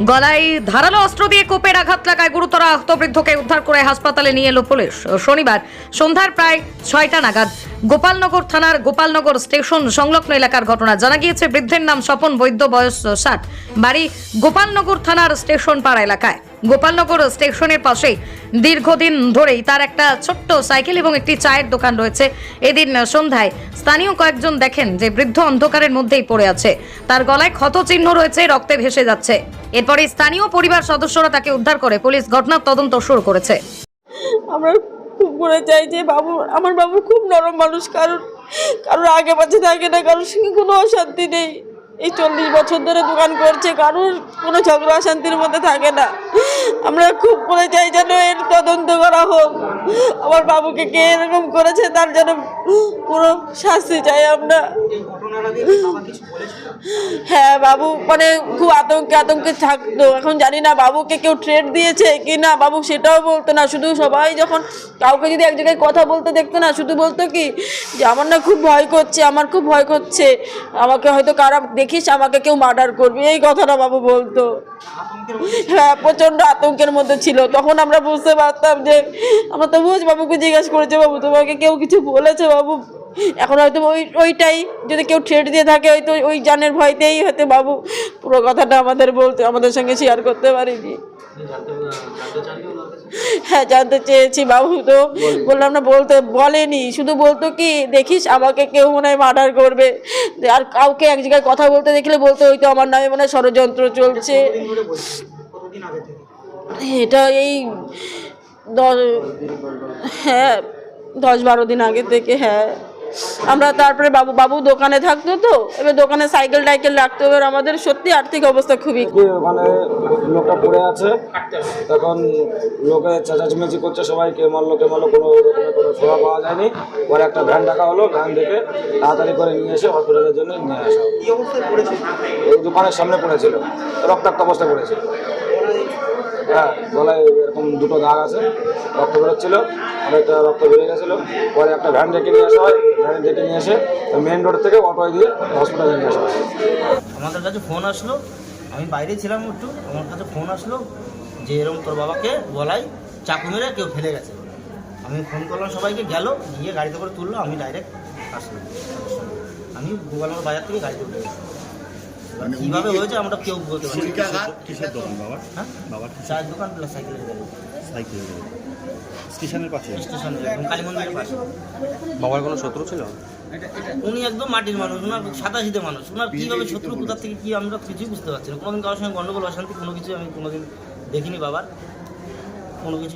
গলায় ধারালো অস্ত্র দিয়ে কোপের আঘাত লাগায় গুরুতর আহত বৃদ্ধকে উদ্ধার করে হাসপাতালে নিয়ে এলো পুলিশ। শনিবার সন্ধ্যার প্রায় ছয়টা নাগাদ গোপালনগর থানার গোপালনগর স্টেশন সংলগ্ন এলাকার ঘটনা জানা গিয়েছে। বৃদ্ধের নাম স্বপন, বৈদ্য বয়স ষাট, বাড়ি গোপালনগর থানার স্টেশন পাড়া এলাকায়। গোপালনগর স্টেশনের পাশেই দীর্ঘদিন ধরেই তার একটা ছোট্ট সাইকেল এবং একটি চায়ের দোকান রয়েছে। এদিন সন্ধ্যায় স্থানীয় কয়েকজন দেখেন যে বৃদ্ধ অন্ধকারের মধ্যেই পড়ে আছে। তার গলায় ক্ষত চিহ্ন রয়েছে, রক্তে ভেসে যাচ্ছে। এরপরে স্থানীয় পরিবার সদস্যরা তাকে উদ্ধার করে পুলিশ ঘটনার তদন্ত শুরু করেছে। আমরা খুব করে চাই যে বাবু, আমার বাবু খুব নরম মানুষ কারোর কারোর আগে পাশে থাকে না, কারোর সঙ্গে কোনো অশান্তি নেই। এই চল্লিশ বছর ধরে দোকান করছে, কারোর কোনো ঝগড়া শান্তির মধ্যে থাকে না। আমরা খুব করে চাই যেন এর তদন্ত করা হোক। আমার বাবুকে কে এরকম করেছে তার যেন পুরো শাস্তি চাই আমরা। হ্যাঁ বাবু মানে খুব আতঙ্কে আতঙ্কে থাকতো। এখন জানি না বাবুকে কেউ ট্রেড দিয়েছে কি না বাবু সেটাও বলতো না। শুধু সবাই যখন কাউকে যদি এক জায়গায় কথা বলতে দেখতো না শুধু বলতো কি যে আমার না খুব ভয় করছে আমার খুব ভয় করছে। আমাকে হয়তো কারা দেখিস আমাকে কেউ মার্ডার করবে। এই কথাটা বাবু বলতো। হ্যাঁ প্রচণ্ড আতঙ্কের মধ্যে ছিল। তখন আমরা বুঝতে পারতাম যে আমরা তো বুঝ বাবুকে জিজ্ঞাসা করেছে বাবু তোমাকে কেউ কিছু বলেছে বাবু? এখন হয়তো ওই ওইটাই যদি কেউ থ্রেট দিয়ে থাকে হয়তো ওই জানের ভয়তেই হয়তো বাবু পুরো কথাটা আমাদের বলতে আমাদের সঙ্গে শেয়ার করতে পারিনি। হ্যাঁ জানতে চেয়েছি বাবু তো। বললাম না বলতে বলেনি। শুধু বলতো কি দেখিস আমাকে কেউ মনে হয় মার্ডার করবে। আর কাউকে এক জায়গায় কথা বলতে দেখলে বলতো ওই তো আমার নামে মনে হয় ষড়যন্ত্র চলছে। এটা এই দ- হ্যাঁ দশ বারো দিন আগে থেকে হ্যাঁ। আমরা তারপরে বাবু বাবু দোকানে থাকতো তো এবার দোকানে সাইকেল টাইকেল রাখতো এবার আমাদের সত্যি আর্থিক অবস্থা খুবই কি ওখানে লোকটা পড়ে আছে? তখন লোকে চেঁচাচেমেচি করছে সবাই কে মারলো কে মারলো কোনো রকমের কোনো পাওয়া যায়নি। পরে একটা ভ্যান ডাকা হলো ভ্যান দেখে তাড়াতাড়ি করে নিয়ে এসে হসপিটালের জন্য নিয়ে আসা। ওই দোকানের সামনে পড়েছিল রক্তাক্ত অবস্থায় পড়েছিল। হ্যাঁ গলায় এরকম দুটো দাগ আছে, রক্ত বেরোচ্ছিল অনেকটা রক্ত বেরিয়ে গেছিল। পরে একটা ভ্যান ডেকে নিয়ে আসা হয় ভ্যান ডেকে নিয়ে এসে মেন রোড থেকে অটোয় দিয়ে হসপিটালে নিয়ে আসা হয়। আমাদের কাছে ফোন আসলো, আমি বাইরে ছিলাম একটু, আমার কাছে ফোন আসলো যে এরকম তোর বাবাকে গলায় চাকু মেরে কেউ ফেলে গেছে। আমি ফোন করলাম, সবাইকে গেল, গিয়ে গাড়িতে করে তুললো, আমি ডাইরেক্ট আসলাম। আমি গোপালনগর বাজার থেকে গাড়িতে উঠে গেছি এবার কীভাবে হয়েছে আমরা কেউ বলতে। ছুরিকাঘাত কিসের দোকান? বাবার হ্যাঁ? বাবার চায়ের দোকান প্লাস সাইকেলের গাড়ি। সাইকেল স্টেশনের পাশে? স্টেশনে একদম কালী মন্দিরের পাশে। বাবার কোনো শত্রু ছিল? উনি একদম মাটির মানুষ ওনার সাতাশিতে মানুষ। ওনার কীভাবে শত্রু কোথা থেকে কি আমরা কিছুই বুঝতে পারছি না। কোনোদিন কারোর সঙ্গে গন্ডগোল অশান্তি কোনো কিছু আমি কোনোদিন দেখিনি বাবার। কোনো কিছু